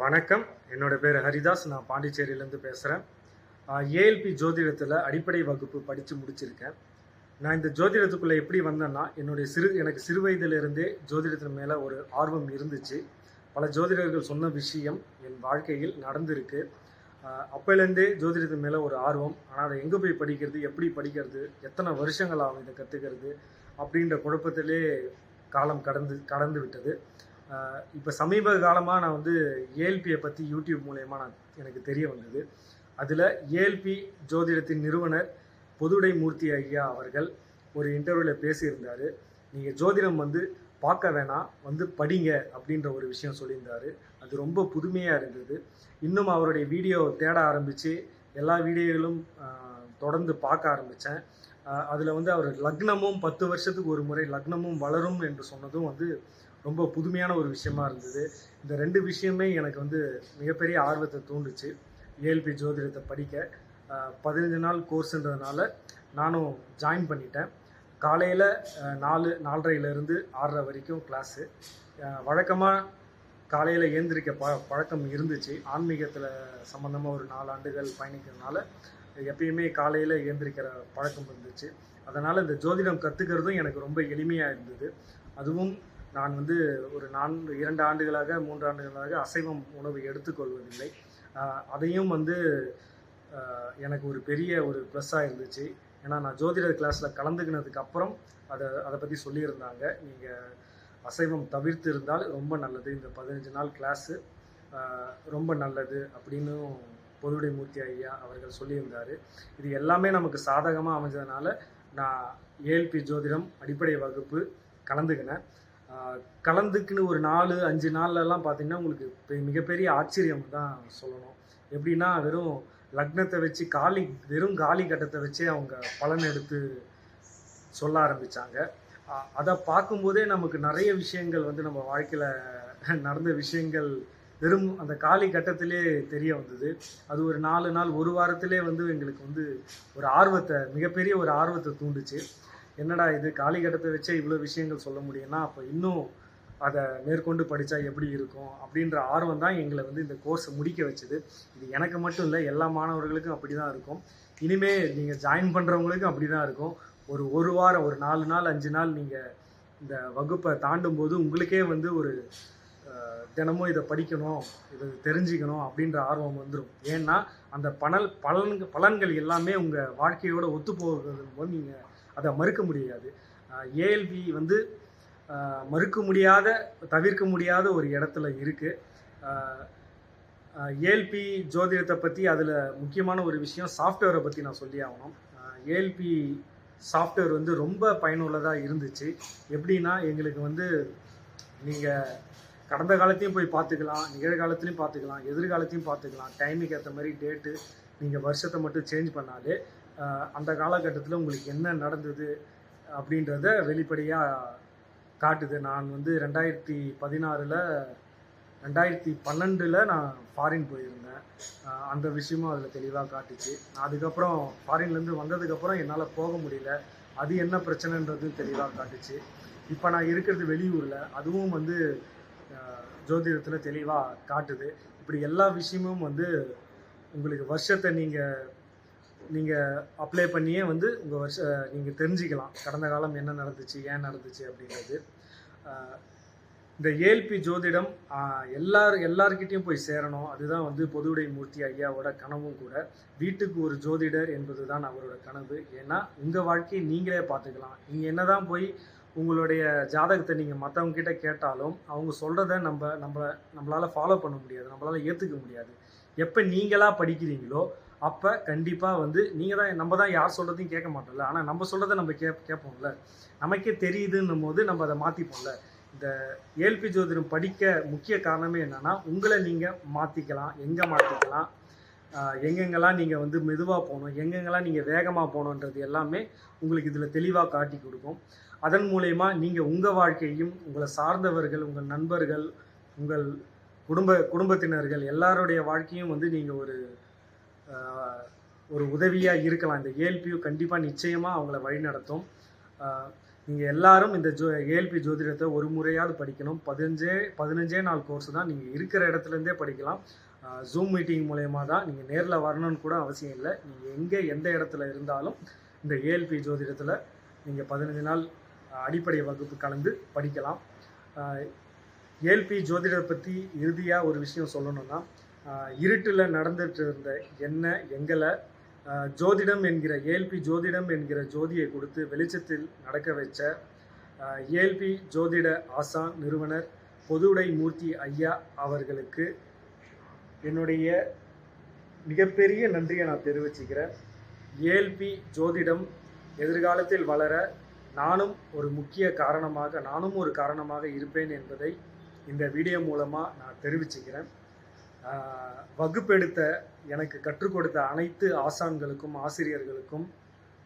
வணக்கம். என்னோட பேர் ஹரிதாஸ். நான் பாண்டிச்சேரியிலேருந்து பேசுகிறேன் ஏஎல்பி ஜோதிடத்தில் அடிப்படை வகுப்பு படித்து முடிச்சிருக்கேன். நான் இந்த ஜோதிடத்துக்குள்ளே எப்படி வந்தேன்னா என்னுடைய சிறு எனக்கு சிறு வயதிலிருந்தே ஜோதிடத்தின் மேலே ஒரு ஆர்வம் இருந்துச்சு. பல ஜோதிடர்கள் சொன்ன விஷயம் என் வாழ்க்கையில் நடந்திருக்கு. அப்போலேருந்தே ஜோதிடத்தின் மேலே ஒரு ஆர்வம். ஆனால் அதை எங்கே போய் படிக்கிறது எப்படி படிக்கிறது எத்தனை வருஷங்கள் ஆகும் இதை கற்றுக்கிறது அப்படின்ற குழப்பத்திலே காலம் கடந்து கடந்து விட்டது. இப்போ சமீப காலமாக நான் வந்து ஏஎல்பியை பற்றி யூடியூப் மூலயமா நான் எனக்கு தெரிய வந்தது. அதில் ஏஎல்பி ஜோதிடத்தின் நிறுவனர் பொதுடை மூர்த்தி ஐயா அவர்கள் ஒரு இன்டர்வியூவில் பேசியிருந்தார். நீங்கள் ஜோதிடம் வந்து பார்க்க வேணாம் வந்து படிங்க அப்படின்ற ஒரு விஷயம் சொல்லியிருந்தார். அது ரொம்ப புதுமையாக இருந்தது. இன்னும் அவருடைய வீடியோ தேட ஆரம்பித்து எல்லா வீடியோகளும் தொடர்ந்து பார்க்க ஆரம்பித்தேன் அதில் வந்து அவர் லக்னமும் பத்து வருஷத்துக்கு ஒரு முறை லக்னமும் வளரும் என்று சொன்னதும் வந்து ரொம்ப புதுமையான ஒரு விஷயமா இருந்தது. இந்த ரெண்டு விஷயமே எனக்கு வந்து மிகப்பெரிய ஆர்வத்தை தூண்டுச்சு. ஏஎல்பி ஜோதிடத்தை படிக்க. பதினஞ்சு நாள் கோர்ஸுன்றதுனால நானும் ஜாயின் பண்ணிட்டேன். காலையில் நாலு நாலரையிலேருந்து ஆறரை வரைக்கும் கிளாஸு வழக்கமாக காலையில் ஏந்திரிக்க ப பழக்கம் இருந்துச்சு. ஆன்மீகத்தில் சம்மந்தமாக ஒரு நாலு ஆண்டுகள் பயணிக்கிறதுனால எப்பயுமே காலையில் ஏந்திரிக்கிற பழக்கம் இருந்துச்சு. அதனால் இந்த ஜோதிடம் கற்றுக்கிறதும் எனக்கு ரொம்ப எளிமையாக இருந்தது. அதுவும் நான் வந்து ஒரு நான்கு இரண்டு ஆண்டுகளாக மூன்று ஆண்டுகளாக அசைவம் உணவு எடுத்துக்கொள்வதில்லை. அதையும் வந்து எனக்கு ஒரு பெரிய ஒரு ப்ளஸ்ஸாக இருந்துச்சு. ஏன்னா நான் ஜோதிடர் கிளாஸில் கலந்துக்கினதுக்கு அப்புறம் அதை அதை பற்றி சொல்லியிருந்தாங்க. நீங்கள் அசைவம் தவிர்த்து இருந்தால் ரொம்ப நல்லது. இந்த பதினஞ்சு நாள் கிளாஸு ரொம்ப நல்லது அப்படின்னு பொதுவுடை மூர்த்தி ஐயா அவர்கள் சொல்லியிருந்தார். இது எல்லாமே நமக்கு சாதகமாக அமைஞ்சதுனால நான் ஏஎல்பி ஜோதிடம் அடிப்படை வகுப்பு கலந்துக்கினேன். கலந்துக்குன்னு ஒரு நாலு அஞ்சு நாள்லலாம் பார்த்தீங்கன்னா உங்களுக்கு மிகப்பெரிய ஆச்சரியம் தான் சொல்லணும். எப்படின்னா வெறும் லக்னத்தை வச்சு காலி வெறும் காலி கட்டத்தை வச்சே அவங்க பலன் எடுத்து சொல்ல ஆரம்பித்தாங்க அதை பார்க்கும்போதே நமக்கு நிறைய விஷயங்கள் வந்து நம்ம வாழ்க்கையில் நடந்த விஷயங்கள் வெறும் அந்த காலி கட்டத்திலே தெரிய வந்தது. அது ஒரு நாலு நாள் ஒரு வாரத்திலே வந்து எங்களுக்கு வந்து ஒரு ஆர்வத்தை மிகப்பெரிய ஒரு ஆர்வத்தை தூண்டுச்சு. என்னடா இது காலி கட்டத்தை வச்சே இவ்வளோ விஷயங்கள் சொல்ல முடியும்னா அப்போ இன்னும் அதை மேற்கொண்டு படித்தா எப்படி இருக்கும்? அப்படின்ற ஆர்வம் தான் எங்களை வந்து இந்த கோர்ஸை முடிக்க வச்சுது. இது எனக்கு மட்டும் இல்லை எல்லா மாணவர்களுக்கும் அப்படி தான் இருக்கும். இனிமே நீங்கள் ஜாயின் பண்ணுறவங்களுக்கும் அப்படி தான் இருக்கும். ஒரு ஒரு வாரம் ஒரு நாலு நாள் அஞ்சு நாள் நீங்கள் இந்த வகுப்பை தாண்டும் போது உங்களுக்கே வந்து ஒரு தினமும் இதை படிக்கணும் இதை தெரிஞ்சுக்கணும் அப்படின்ற ஆர்வம் வந்துடும் ஏன்னா அந்த பணல் பலன்கள் பலன்கள் எல்லாமே உங்கள் வாழ்க்கையோட ஒத்து போகிறது போது நீங்கள் அதை மறுக்க முடியாது. ஏஎல்பி வந்து மறுக்க முடியாத தவிர்க்க முடியாத ஒரு இடத்துல இருக்குது ஏஎல்பி ஜோதிடத்தை பற்றி அதில் முக்கியமான ஒரு விஷயம் சாஃப்ட்வேரை பற்றி நான் சொல்லி ஆகணும். ஏஎல்பி சாஃப்ட்வேர் வந்து ரொம்ப பயனுள்ளதாக இருந்துச்சு. எப்படின்னா எங்களுக்கு வந்து நீங்கள் கடந்த காலத்தையும் போய் பார்த்துக்கலாம் நிகழ்காலத்துலையும் பார்த்துக்கலாம் எதிர்காலத்தையும் பார்த்துக்கலாம். டைமுக்கு ஏற்ற மாதிரி டேட்டு நீங்கள் வருஷத்தை மட்டும் சேஞ்ச் பண்ணாலே அந்த காலகட்டத்தில் உங்களுக்கு என்ன நடந்தது அப்படின்றத வெளிப்படையாக காட்டுது. நான் வந்து ரெண்டாயிரத்தி பதினாறில் ரெண்டாயிரத்தி பன்னெண்டில் நான் ஃபாரின் போயிருந்தேன். அந்த விஷயமும் அதில் தெளிவாக காட்டுச்சு. அதுக்கப்புறம் ஃபாரின்லேருந்து வந்ததுக்கப்புறம் என்னால் போக முடியல. அது என்ன பிரச்சனைன்றது தெளிவாக காட்டுச்சு. இப்போ நான் இருக்கிறது வெளியூரில். அதுவும் வந்து ஜோதிடத்தில் தெளிவாக காட்டுது. இப்படி எல்லா விஷயமும் வந்து உங்களுக்கு வருஷத்தை நீங்கள் நீங்கள் அப்ளை பண்ணியே வந்து உங்கள் வருஷ நீங்கள் தெரிஞ்சுக்கலாம். கடந்த காலம் என்ன நடந்துச்சு ஏன் நடந்துச்சு அப்படின்றது. இந்த ஏல்பி ஜோதிடம் எல்லார் எல்லார்கிட்டையும் போய் சேரணும். அதுதான் வந்து பொதுவுடை மூர்த்தி ஐயாவோட கனவும் கூட. வீட்டுக்கு ஒரு ஜோதிடர் என்பது தான் அவரோட கனவு. ஏன்னா உங்கள் வாழ்க்கையை நீங்களே பார்த்துக்கலாம். நீங்கள் என்னதான் போய் உங்களுடைய ஜாதகத்தை நீங்கள் மற்றவங்க கிட்ட கேட்டாலும் அவங்க சொல்கிறத நம்ம நம்மள நம்மளால் ஃபாலோ பண்ண முடியாது. நம்மளால் ஏற்றுக்க முடியாது. எப்போ நீங்களாக படிக்கிறீங்களோ அப்போ கண்டிப்பாக வந்து நீங்கள் தான் நம்ம தான் யார் சொல்கிறதையும் கேட்க மாட்டோம்ல. ஆனால் நம்ம சொல்கிறத நம்ம கே கேட்போம்ல. நமக்கே தெரியுதுன்னும் போது நம்ம அதை மாற்றிப்போம்ல இந்த ஏல்பி ஜோதிடம் படிக்க முக்கிய காரணமே என்னென்னா உங்களை நீங்கள் மாற்றிக்கலாம் எங்கே மாற்றிக்கலாம் எங்கெங்கெல்லாம் நீங்கள் வந்து மெதுவாக போகணும் எங்கெங்கெல்லாம் நீங்கள் வேகமாக போகணுன்றது எல்லாமே உங்களுக்கு இதில் தெளிவாக காட்டி கொடுக்கும். அதன் மூலயமா நீங்கள் உங்கள் வாழ்க்கையும் உங்களை சார்ந்தவர்கள் உங்கள் நண்பர்கள் உங்கள் குடும்ப குடும்பத்தினர்கள் எல்லாருடைய வாழ்க்கையும் வந்து நீங்கள் ஒரு ஒரு உதவியாக இருக்கலாம். இந்த ஏஎல்பியூ கண்டிப்பாக நிச்சயமாக அவங்கள வழிநடத்தும் நீங்கள் எல்லாரும் இந்த ஜோ ஏஎல்பி ஜோதிடத்தை ஒரு முறையாவது படிக்கணும். பதினஞ்சே பதினஞ்சே நாள் கோர்ஸ் தான் நீங்கள் இருக்கிற இடத்துலேருந்தே படிக்கலாம். ஜூம் மீட்டிங் மூலயமா தான் நீங்கள் நேரில் வரணும்னு கூட அவசியம் இல்லை. நீங்கள் எங்கே எந்த இடத்துல இருந்தாலும் இந்த ஏஎல்பி ஜோதிடத்தில் நீங்கள் பதினஞ்சு நாள் அடிப்படை வகுப்பு கலந்து படிக்கலாம். ஏஎல்பி ஜோதிடத்தை பற்றி இறுதியாக ஒரு விஷயம் சொல்லணும்னா இருட்டில் நடந்துட்டு இருந்த என்ன எங்களை ஜோதிடம் என்கிற ஏல்பி ஜோதிடம் என்கிற ஜோதியை கொடுத்து வெளிச்சத்தில் நடக்க வச்ச ஏல்பி ஜோதிட ஆசான் நிறுவனர் பொதுவுடை மூர்த்தி ஐயா அவர்களுக்கு என்னுடைய மிகப்பெரிய நன்றியை நான் தெரிவிச்சுக்கிறேன். ஏல்பி ஜோதிடம் எதிர்காலத்தில் வளர நானும் ஒரு முக்கிய காரணமாக நானும் ஒரு காரணமாக இருப்பேன் என்பதை இந்த வீடியோ மூலமாக நான் தெரிவிச்சுக்கிறேன். வகுப்பெடுத்த எனக்கு கற்றுக் கொடுத்த அனைத்து ஆசான்களுக்கும் ஆசிரியர்களுக்கும்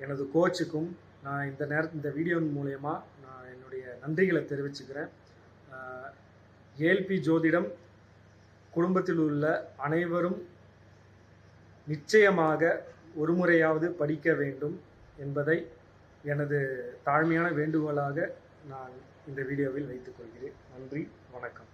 எனது கோச்சுக்கும் நான் இந்த நேர இந்த வீடியோ மூலயமா நான் என்னுடைய நன்றிகளை தெரிவிச்சுக்கிறேன். ஏல்பி ஜோதிடம் குடும்பத்தில் உள்ள அனைவரும் நிச்சயமாக ஒரு முறையாவது படிக்க வேண்டும் என்பதை எனது தாழ்மையான வேண்டுகோளாக நான் இந்த வீடியோவில் வைத்துக்கொள்கிறேன் நன்றி வணக்கம்.